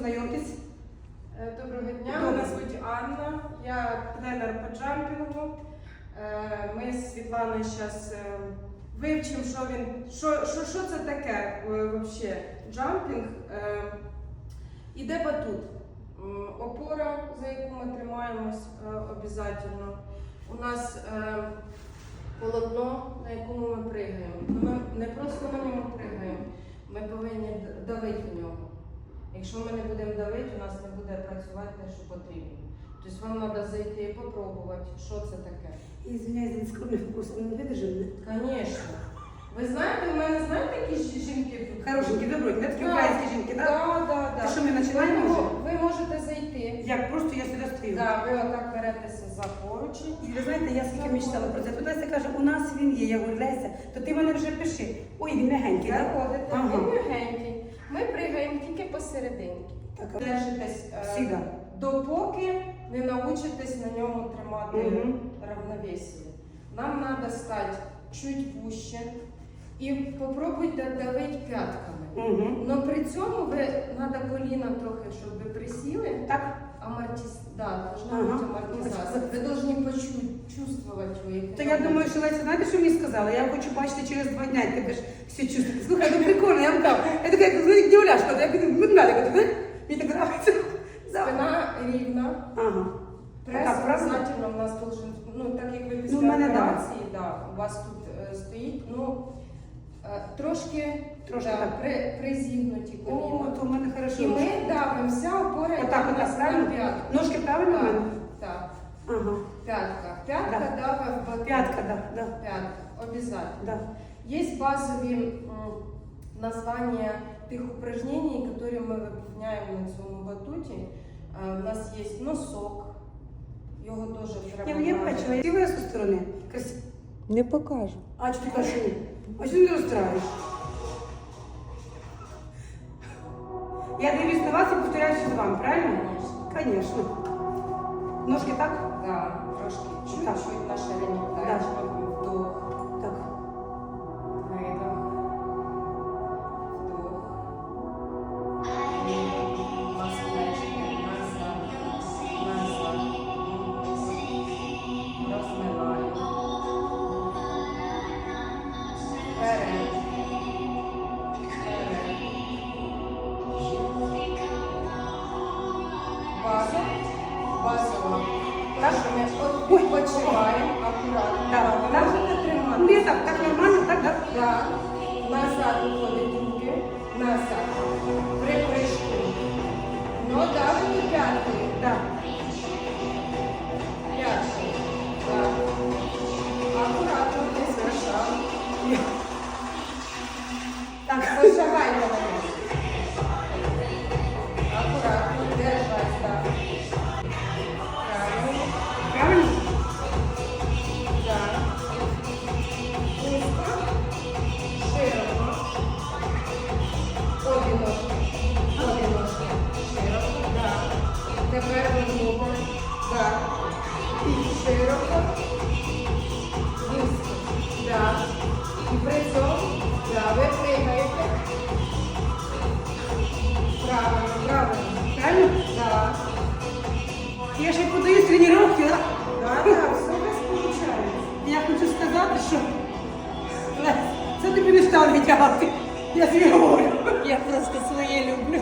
знайомтесь. Е, Доброго дня, мене звуть Анна, я тренер по джампінгу. Е, Ми з Світланою зараз вивчимо, що він, що, що, що це таке взагалі джампінг. Е, Іде батут. Опора, за яку ми тримаємось обов'язково. У нас е, полотно, на якому ми пригаємо. Ну, Ми не просто на ньому пригаємо, ми повинні давити в нього. Якщо ми не будемо давити, у нас не буде працювати те, що потрібно. Тобто вам треба зайти і попробувати, що це таке. Извиняюсь за нескромный вопрос, он не выдержан, Звісно. Ви знаєте, у мене знаєте, які ж- жінки тут? Хорошенький, добрый, да, такие Да. украинские жінки, да? Так, так, Та так. що, ми починаємо вже? Ви можете зайти. Як просто я сюди стою. Так, ви отак беретеся за поручень. І ви знаєте, я скільки мечтала про це. Тут Леся каже, у нас він є. Я говорю, Леся, то ти мене вже пиши. Ой, він мягенький, так? Заходите, Ага. він легенький. Ми пригаємо тільки посерединки. Так, Держитесь е, допоки не навчитесь на ньому тримати Мгм. равновесие. Нам треба стати чуть вуще і попробуйте давити п'ятками. Угу. Но при цьому ви треба коліна трохи, щоб ви присіли. Так? Амортиз... Да, должна Ага. бути амортизація. Ви повинні почути, чувствувати його. То я думаю, що Леся, знаєте, що мені сказала? Я хочу бачити через два дня, як тебе ж все чувствувати. Слухай, ну прикольно, я вам кажу. Я така, як ну, дівляшка, я кажу, кажу, мені так подобається. Да. Спина рівна. Ага. Прес Так, правда? обов'язково у нас должен, ну так як ви після Ну, в мене да. операції, да, у вас тут е, стоїть, ну е, трошки, Трошки да, так. при, призігнуті О, коліна. то в мене хорошо. І ми давимося, опора йде Отак, у нас отак, на правильно? п'ятку. Ножки правильно в мене? Ага. п'ятка. П'ятка Да. дави в батут. П'ятка, да, да, П'ятка, обов'язково. да. Есть базові м, названня тих упражнений, які ми виконуємо на цьому батуті. Е, У нас є носок, його теж треба. Я, я брати. бачила, я зі сторони. Красиво. Не покажу. А що ти кажеш? ні? А що ти не розстраєш? Я дивлюсь на вас і повторяюся з вами, правильно? Конечно. Ножки так? Да, трошки чуть-чуть на ширині Да. вдох, Так, Ви так. Можете тримати. Ну, так, так нормально, так, так? Так. Назад уходить руки. Назад. При прыжку. Ну, давайте п'ятою. Так. Я ще подаю тренування, так? Так, так, все у вас виходить. Я хочу сказати, що Лесь, це тобі не став витягати. Я тобі говорю. Я просто своє люблю.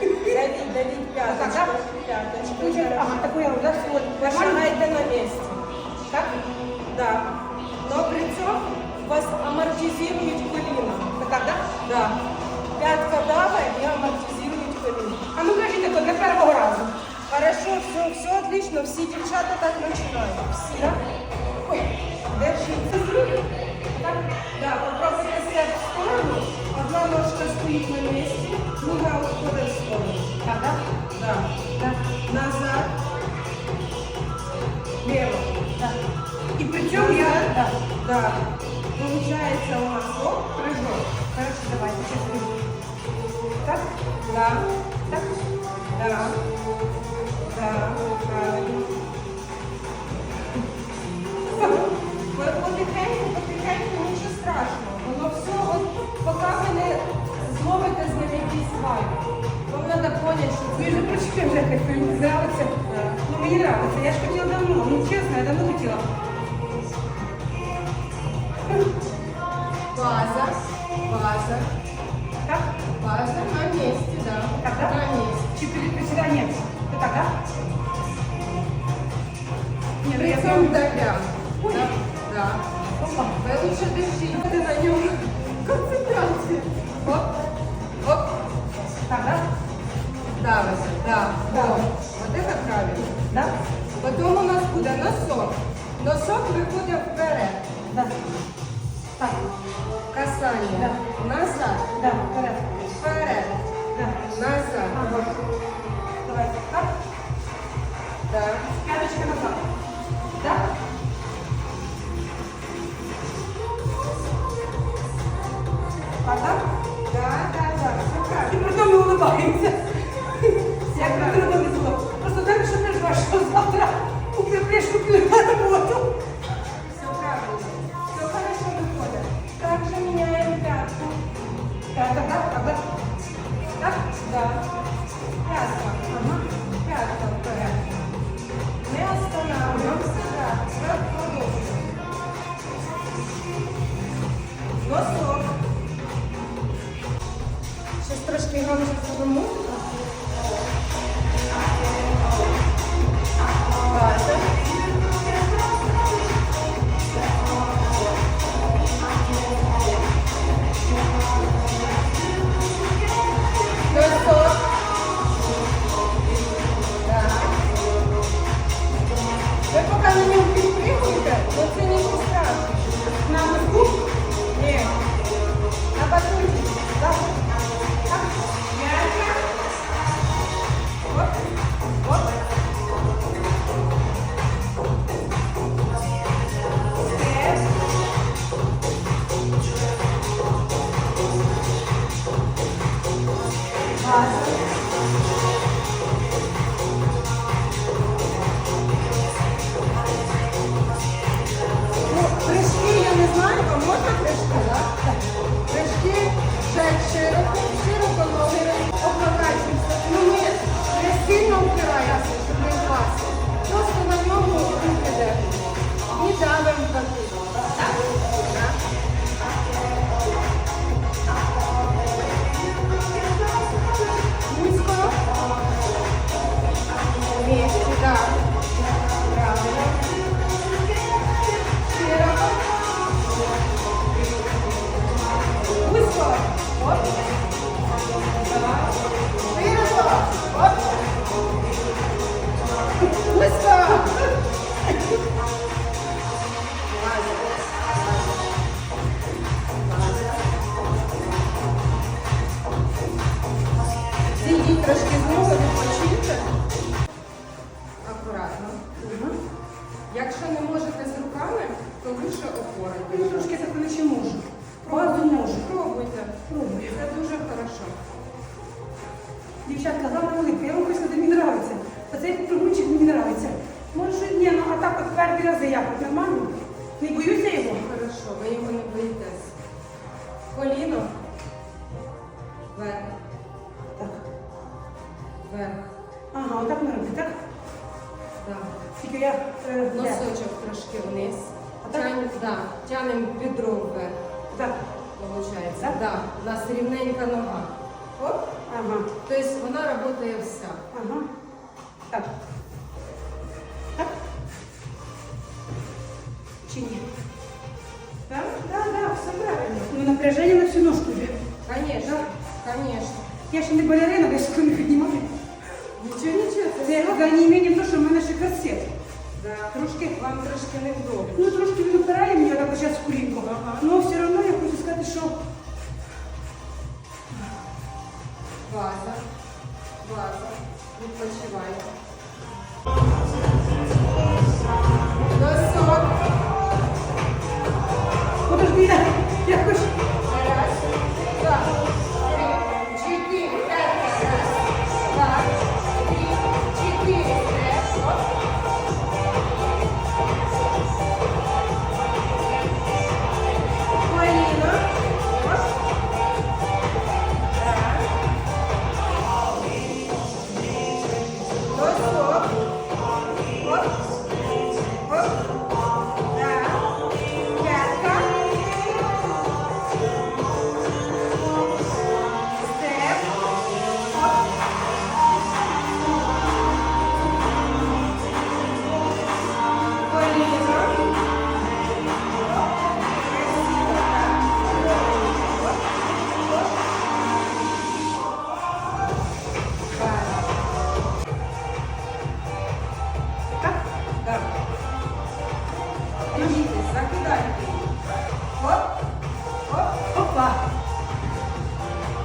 Давить, давить пяточку. Так, Пяточку. Ага, таку я да, от, нормально? Пошагайте на месте. Так? Да. Но при цьому вас амортизирують коліна. Так, так? Да. П'ятка дава і амортизирують коліна. А ну кажіть так, все, все отлично. Всі дівчата так починають. Всі. Да? Ой, держіться з руки. Так? Да, попробуйте степ в сторону. Одна ножка стоїть на місці, друга уходить в сторону. Так, так? Да. Так. Назад. Лево. Так. І при цьому я... Так. Да. Получается у нас оп, прыжок. Хорошо, давайте, сейчас Так? Да. Так? Да. Потихеньку, потихеньку нічого страшного. Воно все, поки ви не з ним якийсь свайп, вам треба поняти, що це... Дуже прочитана, як мені подобається. Я ж хотіла давно, ну чесно, я давно хотіла. База, база. Сандаля. Ви лучше дишіть на ньому. Концентрація. Оп. Оп. Так, да? Да, да. да. Вот это правильно. Да? Потім у нас буде носок. Носок виходить вперед. Да. Так. Касание. Да. У нас Басок. Щось трошки громче музику. перший раз заявок нормально? Не боюся його? Хорошо, ви його не боїтесь. Коліно. Вверх. Так. Вверх. Ага, отак ми робити, так? Так. Тільки я... Е, Носочок трошки вниз. Отак? Тянемо, да, тянемо бідро вверх. Так. Получається. Так? Да. У нас рівненька нога. Оп. Ага. Тобто вона працює вся. Ага. Так. Чи ні? Так, так, так, все правильно. Ну, напряження на всю ножку Конечно, да, конечно. Я ще не балерина, десь коли не піднімала.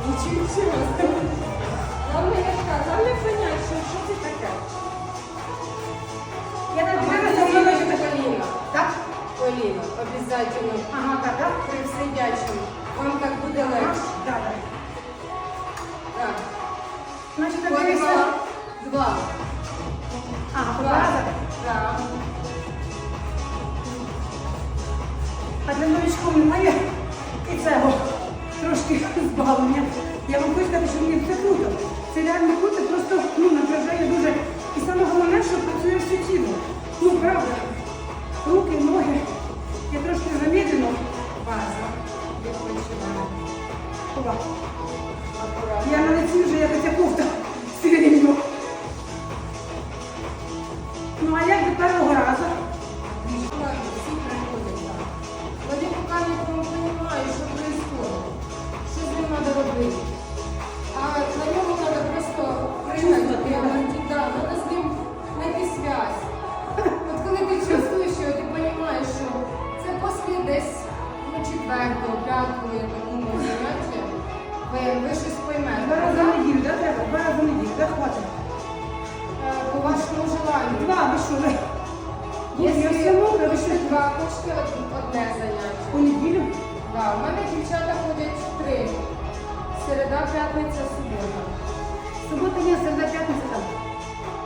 Нічого чого. Главне, я кажу, главне понять, що, що це таке. Я так думаю, думала, що це коліна. Так? Коліна, обов'язково. Ага, так, так? При сидячому. Вам так буде легше. Так, так. Так. Значить, так дивися. Два. А, два. Так. А для новичків немає і цього трошки збавлення. Я вам хочу сказати, що мені це круто. Це реально круто, просто ну, напряжає дуже. І саме головне, що працює все тіло. Ну, правда. Руки, ноги. Я трошки замедлено. База. Відпочиваємо. Опа. Два, одне заняття. У неділю? Да, у мене дівчата ходять три. Середа, п'ятниця, субота. Субота, ні, середа, п'ятниця там.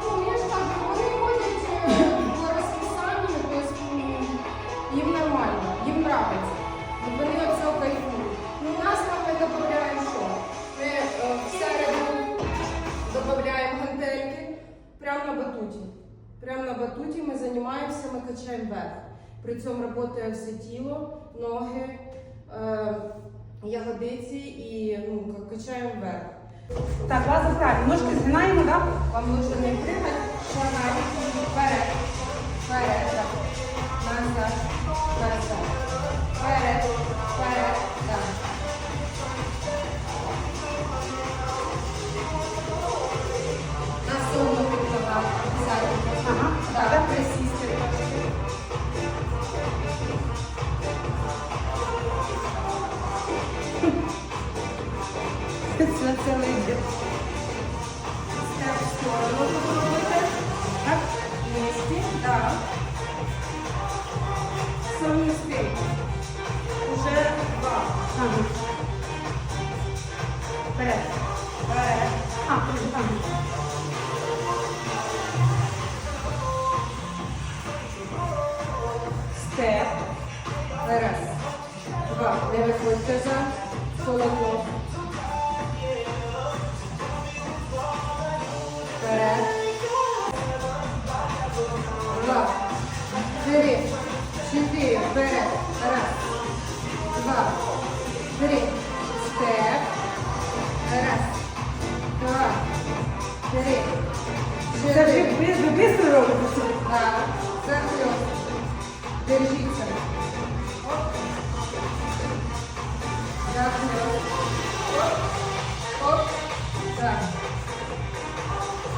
Ну, я ж кажу, вони ходять е, по розписанню, тобто м, їм нормально, їм нравиться. Ну, Вони від цього кайфують. Ну, у нас там ми додаємо що? Ми е, в середу додаємо гантельки прямо на батуті. Прямо на батуті ми займаємося, ми качаємо вверх. При цьому працює все тіло, ноги, е, ягодиці і ну, качаємо вверх. Так, база правильно. Ножки згинаємо, так? Вам нужно не прыгать, шагать вперед, вперед, Не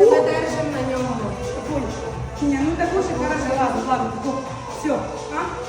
Ми держимо на ньому. Ні, ну так уже хорошо, ладно, ладно. Все. А?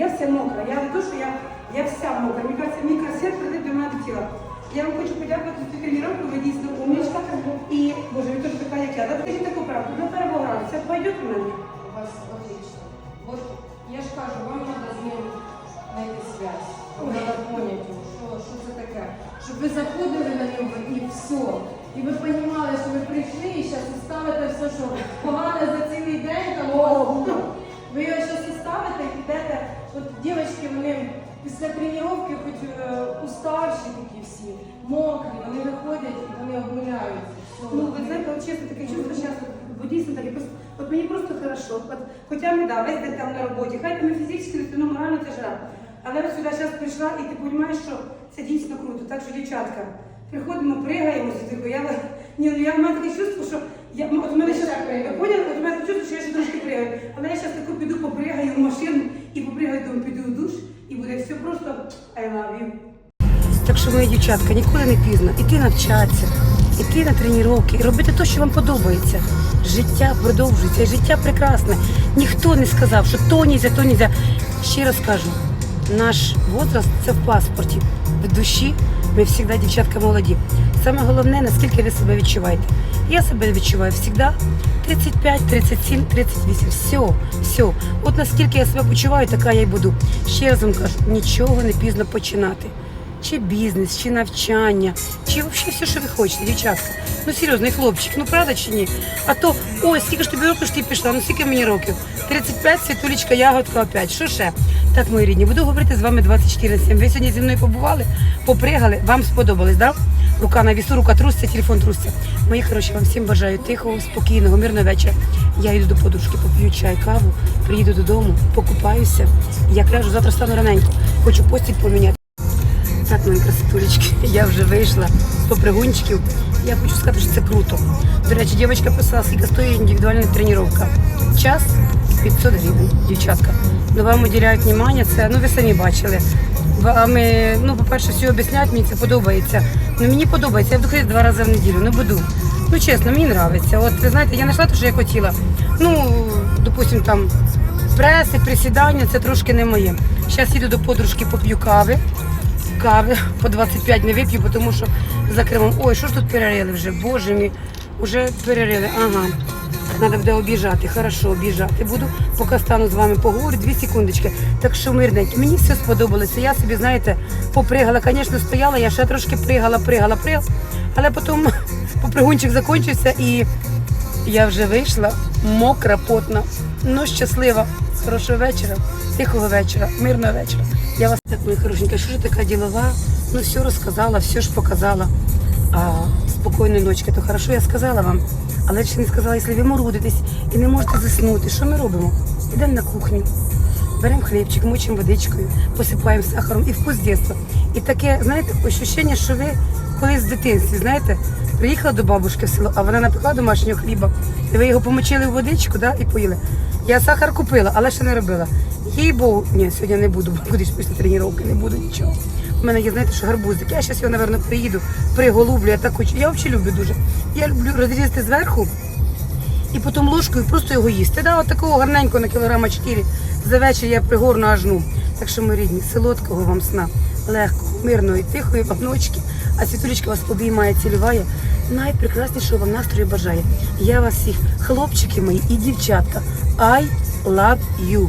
Я вся мокра. Я не то, що я, я вся мокра. Мені кажеться, мій корсет прийде до мене до тіла. Я вам хочу подякувати за цю тренування, ви дійсно умничка. І, боже, ви теж така, як я. Да, скажіть таку правду, ну перебограли, це пойдет у мене? У вас отлично. Вот я ж кажу, вам треба з ним знайти зв'язь. Вам треба поняти, що, що це таке. Щоб ви заходили на нього і все. І ви розуміли, що ви прийшли і зараз ставите все, що погане за цілий день, там у вас було. Ви його зараз ставите і підете. От дівчатки, вони після тренування, хоч е, уставші такі всі, мокрі, вони виходять і вони обмиляються. Ну, ви знаєте, от чесно, таке чувство зараз, бо дійсно так, якось, от мені просто хорошо. От, хоча ми, да, весь день там на роботі, хай там і фізично, ну, морально це. Але от сюди зараз прийшла, і ти розумієш, що це дійсно круто. Так що, дівчатка, приходимо, пригаємо сюди, бо я, ні, ну, я в мене таке чувство, що я, от у мене ще поняли, от у мене чувство, що я ще трошки пригаю. Але я зараз таку піду попригаю в машину і попригаю, тому піду в душ, і буде все просто I love you. Так що, мої дівчатка, ніколи не пізно. Іти навчатися, іти на тренування, і робити те, що вам подобається. Життя продовжується, і життя прекрасне. Ніхто не сказав, що то нельзя, то нельзя. Ще раз кажу, наш возраст це в паспорті. В душі ми завжди дівчатка молоді. Саме головне, наскільки ви себе відчуваєте. Я себе відчуваю завжди 35, 37, 38. Все, все. От наскільки я себе почуваю, така я й буду. Ще раз вам кажу, нічого не пізно починати чи бізнес, чи навчання, чи взагалі все, що ви хочете, дівчатка. Ну серйозний хлопчик, ну правда чи ні? А то, ой, скільки ж тобі років що ти пішла, ну скільки мені років? 35, світулечка, ягодка опять. Що ще? Так, мої рідні, буду говорити з вами 24 на 7. Ви сьогодні зі мною побували, попригали, вам сподобалось? Да? Рука на вісу, рука труситься, телефон труситься. Мої хороші, вам всім бажаю тихого, спокійного, мирного вечора. Я йду до подружки, поп'ю чай, каву, приїду додому, покупаюся. Як ляжу, завтра стану раненько. Хочу постіль поміняти. Так, мої красотулечки, я вже вийшла з попригунчиків. Я хочу сказати, що це круто. До речі, дівчинка писала, скільки стоїть індивідуальна тренування. Час 500 гривень, дівчатка. Ну вам уділяють внимання, це, ну ви самі бачили. Вами, ну, по-перше, все об'яснять, мені це подобається. Ну мені подобається, я буду ходити два рази в неділю, не буду. Ну чесно, мені подобається. От ви знаєте, я знайшла те, що я хотіла. Ну, допустим, там преси, присідання, це трошки не моє. Зараз їду до подружки, поп'ю кави кави по 25 не вип'ю, тому що за Кримом. Ой, що ж тут перерили вже? Боже мій, вже перерили. Ага. Треба буде обіжати, хорошо, обіжати буду, поки стану з вами поговорю, дві секундочки. Так що мирненькі, мені все сподобалося. Я собі, знаєте, попригала. Звісно, стояла, я ще трошки пригала, пригала, пригала. Але потім попригунчик закінчився і я вже вийшла, мокра, потна, ну щаслива. Хорошого вечора, тихого вечора, мирного вечора. Я вас так, мої хорошенькі, що ж така ділова? Ну, все розказала, все ж показала. А спокійної ночки, то хорошо, я сказала вам. Але ще не сказала, якщо ви морудитесь і не можете заснути, що ми робимо? Йдемо на кухню, беремо хлібчик, мочимо водичкою, посипаємо сахаром і вкус дитинства. І таке, знаєте, ощущення, що ви колись в дитинстві, знаєте, приїхала до бабушки в село, а вона напекла домашнього хліба, і ви його помочили в водичку да, і поїли. Я сахар купила, але ще не робила. Їй богу, ні, сьогодні не буду, бо кудись після тренування не буду нічого. У мене є, знаєте, що гарбузик. Я зараз його, напевно, приїду, приголублю, я так хочу. Я взагалі люблю дуже. Я люблю розрізати зверху і потім ложкою просто його їсти. Да, от такого гарненького на кілограма 4 за вечір я пригорну аж ну. Так що, ми рідні, солодкого вам сна, легкого, мирного і тихої вам ночки. А світулечка вас обіймає, цілюває. Найпрекраснішого вам настрою бажає. Я вас всіх, хлопчики мої і дівчатка. I love you.